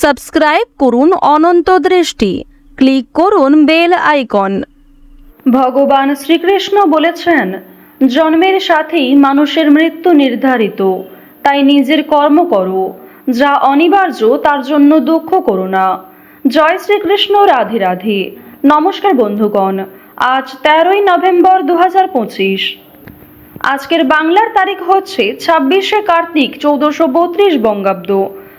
Subscribe করুন অনন্ত দৃষ্টি। Click করুন বেল আইকন। ভগবান শ্রীকৃষ্ণ বলেছেন, জন্মের সাথেই মানুষের মৃত্যু নির্ধারিত। তাই নিজের কর্ম করো। যা অনিবার্য, তার জন্য দুঃখ করো না। জয় শ্রীকৃষ্ণ, রাধে রাধে। নমস্কার বন্ধুগণ। আজ তেরোই নভেম্বর দু পঁচিশ। আজকের বাংলার তারিখ হচ্ছে ছাব্বিশে কার্তিক চৌদ্দশো বত্রিশ বঙ্গাব্দ।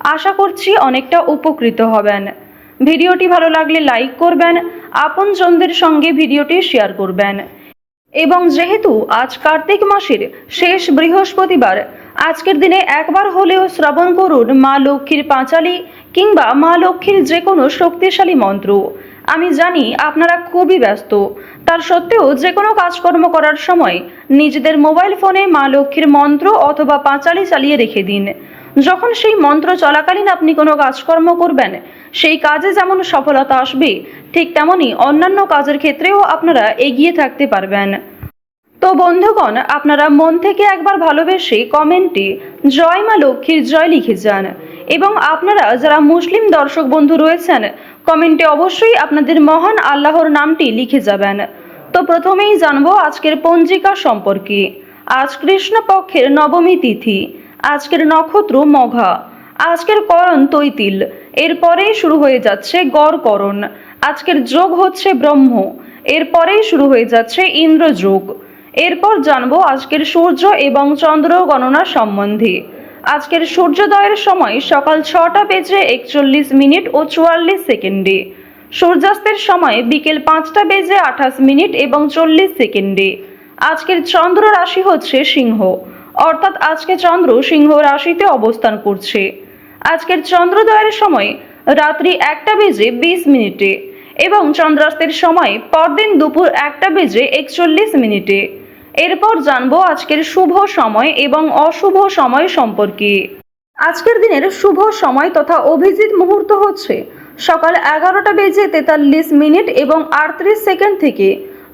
আশা করছি অনেকটা উপকৃত হবেন। ভিডিওটি ভালো লাগলে লাইক করবেন, আপনজনদের সঙ্গে ভিডিওটি শেয়ার করবেন। এবং যেহেতু আজ কার্তিক মাসের শেষ বৃহস্পতিবার, আজকের দিনে একবার হলেও শ্রবণ করুন মা লক্ষ্মীর পাঁচালী কিংবা মা লক্ষ্মীর যে কোনো শক্তিশালী মন্ত্র। আমি জানি আপনারা খুবই ব্যস্ত। তার সত্ত্বেও যে কোনো কাজকর্ম করার সময় নিজেদের মোবাইল ফোনে মা লক্ষ্মীর মন্ত্র অথবা পাঁচালি চালিয়ে রেখে দিন। যখন সেই মন্ত্র চলাকালীন আপনি কোনো কাজকর্ম করবেন, সেই কাজে যেমন সফলতা আসবে, ঠিক তেমনই অন্যান্য কাজের ক্ষেত্রেও আপনারা এগিয়ে থাকতে পারবেন। তো বন্ধুগণ, আপনারা মন থেকে একবার ভালোবেসে কমেন্টে জয় মা লক্ষ্মীর জয় লিখে যান এবং আপনারা যারা মুসলিম দর্শক বন্ধু রয়েছেন, কমেন্টে অবশ্যই আপনাদের মহান আল্লাহর নামটি লিখে যাবেন। তো প্রথমেই জানব আজকের পঞ্জিকা সম্পর্কে। আজ কৃষ্ণপক্ষের নবমী তিথি। আজকের নক্ষত্র মঘা। আজকের করণ তৈতিল। এরপরেই শুরু হয়ে যাচ্ছে গড়করণ আজকের যোগ হচ্ছে ব্রহ্ম। এরপরেই শুরু হয়ে যাচ্ছে ইন্দ্রযোগ এরপর জানব আজকের সূর্য এবং চন্দ্র গণনা সম্বন্ধে। আজকের সূর্যোদয়ের সময় সকাল ছটা বেজে একচল্লিশ মিনিট ও চুয়াল্লিশ সেকেন্ডে। সূর্যাস্তের সময় বিকেল পাঁচটা বেজে আঠাশ মিনিট এবং চল্লিশ সেকেন্ডে। আজকের চন্দ্র রাশি হচ্ছে সিংহ। অর্থাৎ আজকে চন্দ্র সিংহ রাশিতে অবস্থান করছে। আজকের চন্দ্রোদয়ের সময় রাত্রি একটা বেজে বিশ মিনিটে এবং চন্দ্রাস্তের সময় পরদিন দুপুর একটা বেজে একচল্লিশ মিনিটে। এরপর জানব আজকের শুভ সময় এবং অশুভ সময় সম্পর্কে। আজকের দিনের শুভ সময় তথা অভিজিৎ মুহূর্ত হচ্ছে সকাল এগারোটা বেজে তেতাল্লিশ মিনিট এবং আটত্রিশ সেকেন্ড থেকে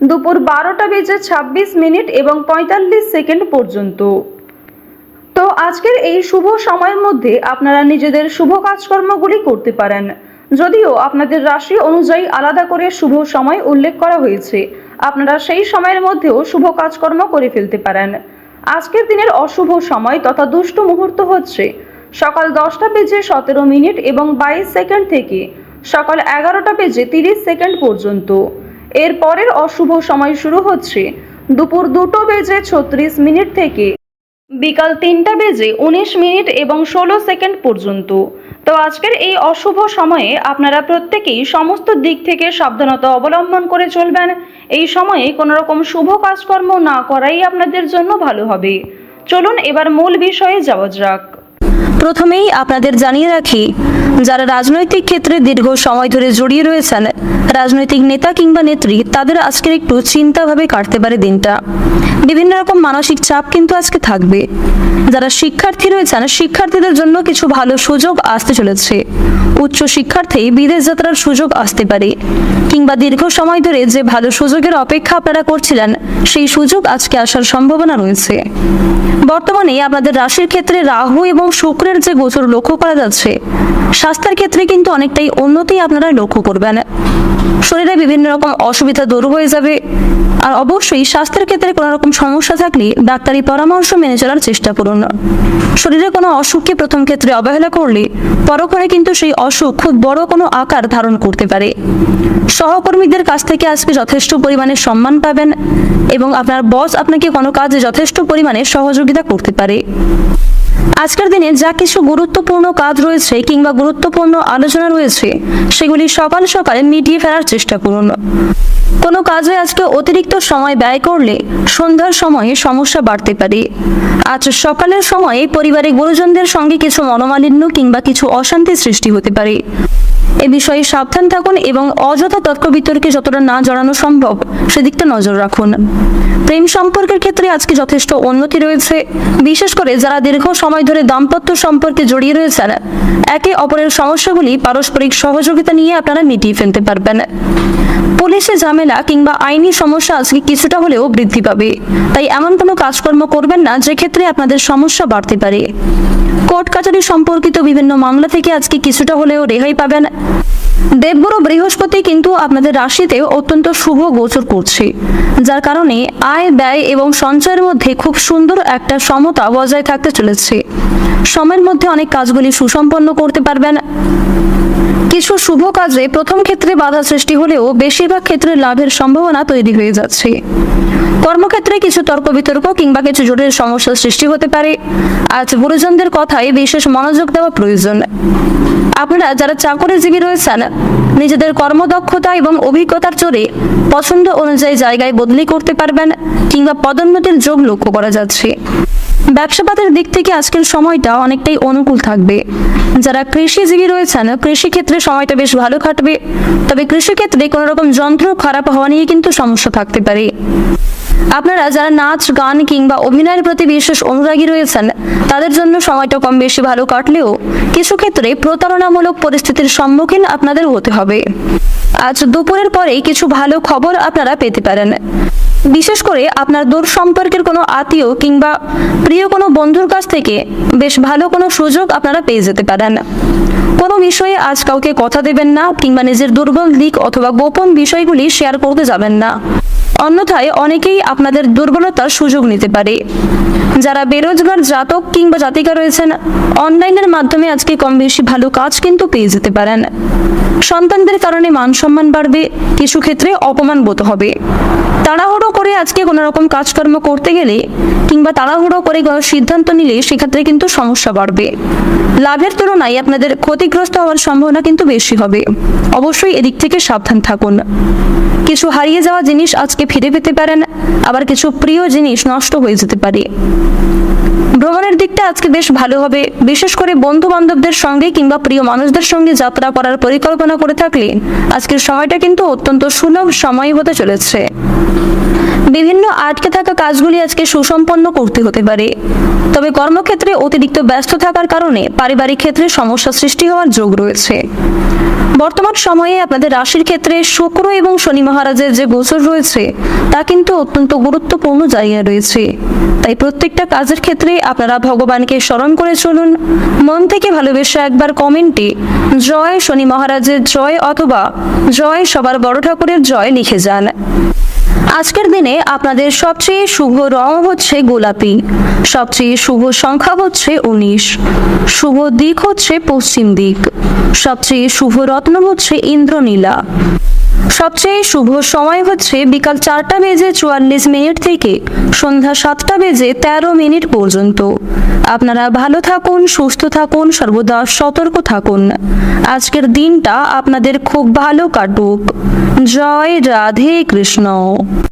দুপুর বারোটা বেজে ছাব্বিশ মিনিট এবং পঁয়তাল্লিশ সেকেন্ড পর্যন্ত। তো আজকের এই শুভ সময়ের মধ্যে আপনারা নিজেদের শুভ কাজকর্মগুলি করতে পারেন। যদিও আপনাদের রাশি অনুযায়ী আলাদা করে শুভ সময় উল্লেখ করা হয়েছে। আপনারা সেই সময়ের মধ্যেও শুভ কাজকর্ম করে ফেলতে পারেন। আজকের দিনের অশুভ সময় তথা দুষ্ট মুহূর্ত হচ্ছে সকাল দশটা বেজে সতেরো মিনিট এবং বাইশ সেকেন্ড থেকে সকাল এগারোটা বেজে তিরিশ সেকেন্ড পর্যন্ত। এর পরের অশুভ সময় শুরু হচ্ছে দুপুর দুটো বেজে ছত্রিশ মিনিট থেকে। বিকাল তিনটা বেজে উনিশ মিনিট এবং ষোলো সেকেন্ড পর্যন্ত। তো আজকের এই অশুভ সময়ে আপনারা প্রত্যেকেই সমস্ত দিক থেকে সাবধানতা অবলম্বন করে চলবেন। এই সময়ে কোনো রকম শুভ কাজকর্ম না করাই আপনাদের জন্য ভালো হবে। চলুন এবার মূল বিষয়ে যাওয়া যাক। প্রথমেই আপনাদের জানিয়ে রাখি যারা রাজনৈতিক ক্ষেত্রে দীর্ঘ সময় ধরে জড়িয়ে রয়েছেন, রাজনৈতিক নেতা কিংবা নেত্রী, তাদের আজকের একটু চিন্তাভাবে কাটতে পারে দিনটা। বিভিন্ন রকম মানসিক চাপ কিন্তু আজকে থাকবে। যারা শিক্ষার্থী রয়েছেন, শিক্ষার্থীদের জন্য কিছু ভালো সুযোগ আসতে চলেছে। উচ্চ শিক্ষার্থী বিদেশ যাত্রার সুযোগ আসতে পারে। কিংবা দীর্ঘ সময় ধরে যে ভালো সুযোগের অপেক্ষা আপনারা করছিলেন, সেই সুযোগ আজকে আসার সম্ভাবনা রয়েছে। বর্তমানে আপনাদের রাশির ক্ষেত্রে রাহু এবং শুক্রের যে গোচর লক্ষ্য করা যাচ্ছে স্বাস্থ্যের ক্ষেত্রে কিন্তু অনেকটাই উন্নতি আপনারা লক্ষ্য করবেন। শরীরে বিভিন্ন রকম অসুবিধা দূর হয়ে যাবে। আর অবশ্যই স্বাস্থ্যের ক্ষেত্রে কোনো রকম সমস্যা থাকলে ডাক্তারি পরামর্শ মেনে চলার চেষ্টা করুন। শরীরে কোনো অসুখকে প্রথম ক্ষেত্রে অবহেলা করলে পরক্ষণে কিন্তু সেই অসুখ খুব বড় কোনো আকার ধারণ করতে পারে। সহকর্মীদের কাছ থেকে আজকে যথেষ্ট পরিমাণে সম্মান পাবেন এবং আপনার বস আপনাকে কোনো কাজে যথেষ্ট পরিমাণে সহযোগিতা করতে পারে। আজকের দিনে যা কিছু গুরুত্বপূর্ণ কাজ রয়েছে কিংবা গুরুত্বপূর্ণ আলোচনা রয়েছে, সেগুলি সকাল সকালে মিটিয়ে ফেলার চেষ্টা করুন। কোনো কাজে আজকে অতিরিক্ত সময় ব্যয় করলে সন্ধ্যার সময়ে সমস্যা বাড়তে পারে। আজ সকালের সময়ে পরিবারে গুরুজনদের সঙ্গে কিছু মনোমালিন্য কিংবা কিছু অশান্তি সৃষ্টি হতে পারে। এ বিষয়ে সাবধান থাকুন এবং অযথা তর্ক বিতর্কে যতটা না জড়ানো সম্ভব, সেদিকটা নজর রাখুন। প্রেম সম্পর্কের ক্ষেত্রে আজকে যথেষ্ট উন্নতি রয়েছে। বিশেষ করে যারা দীর্ঘ সময় ধরে দাম্পত্য সম্পর্কে জড়িয়ে রয়েছেন, একে অপরের সমস্যাগুলি পারস্পরিক সহযোগিতা নিয়ে আপনারা মিটিয়ে ফেলতে পারবেন। পুলিশে ঝামেলা কিংবা আইনি সমস্যা আজকে কিছুটা হলেও বৃদ্ধি পাবে। তাই এমন কোনো কাজকর্ম করবেন না যে ক্ষেত্রে আপনাদের সমস্যা বাড়তে পারে। কোর্ট কাচারি সম্পর্কিত বিভিন্ন মামলা থেকে আজকে কিছুটা হলেও রেহাই পাবেন। দেবগুরু বৃহস্পতি কিন্তু আপনাদের রাশিতে অত্যন্ত শুভ গোচর করছে, যার কারণে আয় ব্যয় এবং সঞ্চয়ের মধ্যে খুব সুন্দর একটা সমতা বজায় থাকতে চলেছে। সময়ের মধ্যে অনেক কাজগুলি সুসম্পন্ন করতে পারবেন। কিছু শুভ কাজে প্রথম ক্ষেত্রে বাধা সৃষ্টি হলেও বেশিরভাগ ক্ষেত্রে লাভের সম্ভাবনা তৈরি হয়ে যাচ্ছে। কর্মক্ষেত্রে কিছু তর্ক বিতর্ক কিংবা কিছু জটিল সমস্যার সৃষ্টি হতে পারে। আজ গুরুজনদের কথায় বিশেষ মনোযোগ দেওয়া প্রয়োজন। আপনারা যারা চাকরিজীবী রয়েছেন, নিজেদের কর্মদক্ষতা এবং অভিজ্ঞতার জোরে পছন্দ অনুযায়ী জায়গায় বদলি করতে পারবেন কিংবা পদোন্নতির যোগ লক্ষ্য করা যাচ্ছে। ব্যবসাপাতের দিক থেকে আজকের সময়টা অনেকটাই অনুকূল থাকবে। যারা কৃষিজীবী রয়েছেন, কৃষিক্ষেত্রে সময়টা বেশ ভালো কাটবে। তবে কৃষিক্ষেত্রে কোনো রকম যন্ত্র খারাপ হওয়া নিয়ে কিন্তু সমস্যা থাকতে পারে। আপনারা যারা নাচ, গান কিংবা অভিনয়ের প্রতি বিশেষ অনুরাগী রয়েছেন, তাদের জন্য সময়টা কম বেশি ভালো কাটলেও কিছু ক্ষেত্রে প্রতারণামূলক পরিস্থিতির সম্মুখীন আপনাদের হতে হবে। আজ দুপুরের পরেই কিছু ভালো খবর আপনারা পেতে পারেন। বিশেষ করে আপনার দূর সম্পর্কের কোনো আত্মীয় কিংবা প্রিয় কোনো বন্ধুর কাছ থেকে বেশ ভালো কোনো সুযোগ আপনারা পেয়ে যেতে পারেন। কোনো বিষয়ে আজ কাউকে কথা দেবেন না কিংবা নিজের দুর্বল দিক অথবা গোপন বিষয়গুলি শেয়ার করতে যাবেন না। অন্যথায় অনেকেই আপনাদের দুর্বলতার সুযোগ নিতে পারে। যারা বেরোজগার, জাতক কিংবা জাতিকা রয়েছেন, অনলাইনের মাধ্যমে আজকে কম বেশি ভালো কাজ কিন্তু পেয়ে যেতে পারেন। সন্তানদের কারণে মান সম্মান বাড়বে, কিছু ক্ষেত্রে অপমান বোধ হবে। তাড়াহুড়ো করে আজকে কোনো রকম কাজকর্ম করতে গেলে কিংবা তাড়াহুড়ো করে সিদ্ধান্ত নিলে সেক্ষেত্রে কিন্তু সমস্যা বাড়বে। লাভের তুলনায় আপনাদের ক্ষতিগ্রস্ত হওয়ার সম্ভাবনা কিন্তু বেশি হবে। অবশ্যই এদিক থেকে সাবধান থাকুন। কিছু হারিয়ে যাওয়া জিনিস আজকে ফিরে পেতে পারেন, আবার কিছু প্রিয় জিনিস নষ্ট হয়ে যেতে পারে। ভ্রমণের দিকটা আজকে বেশ ভালো হবে। বিশেষ করে বন্ধু বান্ধবদের সঙ্গে কিংবা প্রিয় মানুষদের সঙ্গে যাত্রা করার পরিকল্পনা করে থাকলে আজকের সময়টা কিন্তু অত্যন্ত সুলভ সময় হতে চলেছে। বিভিন্ন আটকে থাকা কাজগুলি আজকে সুসম্পন্ন করতে হতে পারে। তবে কর্মক্ষেত্রে অতিরিক্ত ব্যস্ত থাকার কারণে পারিবারিক ক্ষেত্রে সমস্যা সৃষ্টি হওয়ার যোগ রয়েছে। বর্তমান সময়ে আপনাদের রাশির ক্ষেত্রে শুক্র এবং শনি মহারাজের যে গোচর রয়েছে, তা কিন্তু অত্যন্ত গুরুত্বপূর্ণ জায়গায় রয়েছে। তাই প্রত্যেকটা কাজের ক্ষেত্রে আপনারা ভগবানকে স্মরণ করে চলুন। মন থেকে ভালোবেসে একবার কমেন্টে জয় শনি মহারাজের জয় অথবা জয় সবার বড় ঠাকুরের জয় লিখে যান। আজকের দিনে আপনাদের সবচেয়ে শুভ রং হচ্ছে গোলাপি, সবচেয়ে শুভ সংখ্যা হচ্ছে উনিশ, শুভ দিক হচ্ছে পশ্চিম দিক, সবচেয়ে শুভ রত্ন হচ্ছে ইন্দ্রনীলা। সবচেয়ে শুভ সময় হচ্ছে বিকাল চারটা বেজে চুয়াল্লিশ মিনিট থেকে সন্ধ্যা সাতটা বেজে তেরো মিনিট পর্যন্ত। আপনারা ভালো থাকুন, সুস্থ থাকুন, সর্বদা সতর্ক থাকুন। আজকের দিনটা আপনাদের খুব ভালো কাটুক। জয় রাধে কৃষ্ণ।